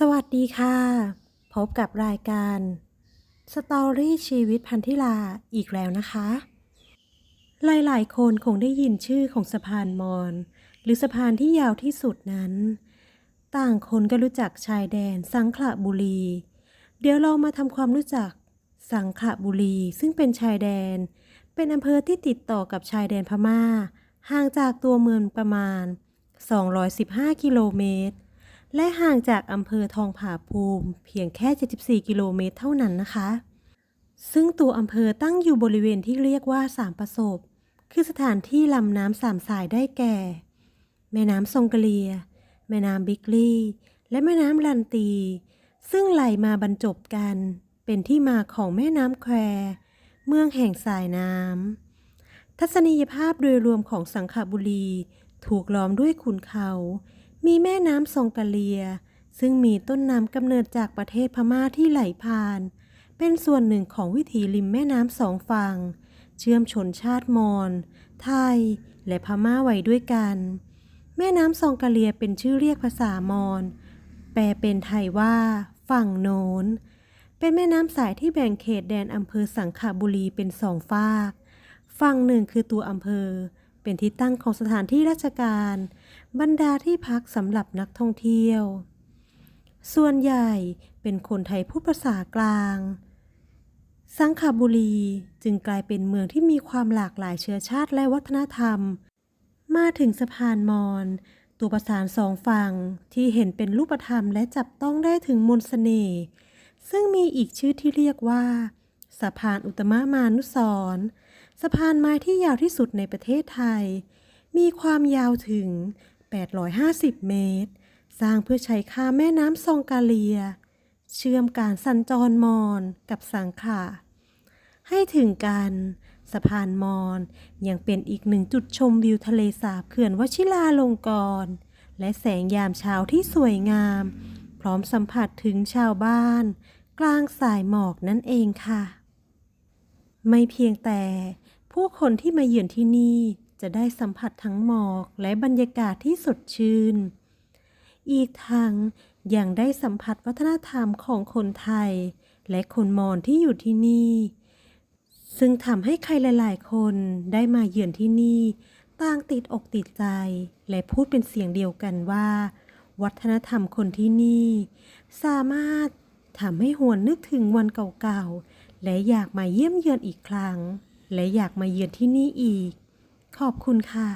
สวัสดีค่ะ พบกับรายการสตอรี่ชีวิตพันธิลาอีกแล้วนะคะ หลายๆ คนคงได้ยินชื่อของสะพานมอญหรือสะพานที่ยาวที่สุดนั้น ต่างคนก็รู้จักชายแดนสังขละบุรี เดี๋ยวเรามาทำความรู้จักสังขละบุรีซึ่งเป็นชายแดน เป็นอำเภอที่ติดต่อกับชายแดนพม่า ห่างจากตัวเมืองประมาณ 215 กิโลเมตร และห่างจากอำเภอทองผาภูมิ เพียงแค่ 74 กิโลเมตรเท่านั้นนะคะ ซึ่งตัวอำเภอตั้งอยู่บริเวณที่เรียกว่าสามประสบ คือสถานที่ลำน้ำสามสายได้แก่ แม่น้ำทรงกะเลีย แม่น้ำบิกลี่ และแม่น้ำลันตี ซึ่งไหลมาบรรจบกัน เป็นที่มาของแม่น้ำแควเมืองแห่งสายน้ำ ทัศนียภาพโดยรวมของสังขบุรี ถูกล้อมด้วยขุนเขา มีแม่น้ำซองกะเลีย ซึ่งมีต้นน้ำกำเนิดจากประเทศพม่าที่ไหลผ่าน เป็นส่วนหนึ่งของวิถีริมแม่น้ำสองฝั่ง เชื่อมชนชาติมอญไทย และพม่าไว้ด้วยกัน แม่น้ำซองกะเลียเป็นชื่อเรียกภาษามอญแปลเป็นไทยว่า ฝั่งโน้น เป็นแม่น้ำสายที่แบ่งเขตแดนอำเภอสังขบุรีเป็นสองฝาก ฝั่งหนึ่งคือตัวอำเภอ เป็นที่ตั้งของสถานที่ราชการ บรรดาที่พักสำหรับนักท่องเที่ยว ส่วนใหญ่เป็นคนไทยพูดภาษากลาง สังขบุรีจึงกลายเป็นเมืองที่มีความหลากหลายเชื้อชาติและวัฒนธรรม มาถึงสะพานมอญตัวประสานสองฝั่งที่เห็นเป็นรูปธรรมและจับต้องได้ถึงมนต์เสน่ห์ซึ่งมีอีกชื่อที่เรียกว่า สะพานอุตมะมานุสร สะพานไม้ที่ยาวที่สุดในประเทศไทย มีความยาวถึง 850 เมตร สร้างเพื่อใช้ข้ามแม่น้ำซองกาเลีย เชื่อมการสัญจรมอญกับสังขละให้ถึงกันสะพานมอญยังเป็นอีกหนึ่งจุดชมวิวทะเลสาบเขื่อนวชิราลงกรณ์และแสงยามเช้าที่สวยงาม พร้อมสัมผัสถึงชาวบ้าน กลางสายหมอกนั่นเองค่ะ ไม่เพียงแต่ ผู้คนที่มาเยือนที่นี่จะได้สัมผัสทั้งหมอกและบรรยากาศที่สดชื่น อีกทั้งยังได้สัมผัสวัฒนธรรมของคนไทย และคนมอญที่อยู่ที่นี่ ซึ่งทำให้ใครหลาย ๆ คนได้มาเยือนที่นี่ต่างติดอกติดใจ และพูดเป็นเสียงเดียวกันว่า วัฒนธรรมคนที่นี่ สามารถทำให้หวนนึกถึงวันเก่า ๆ และอยากมาเยี่ยมเยือนอีกครั้ง และอยากมาเยือนที่นี่อีก ขอบคุณค่ะ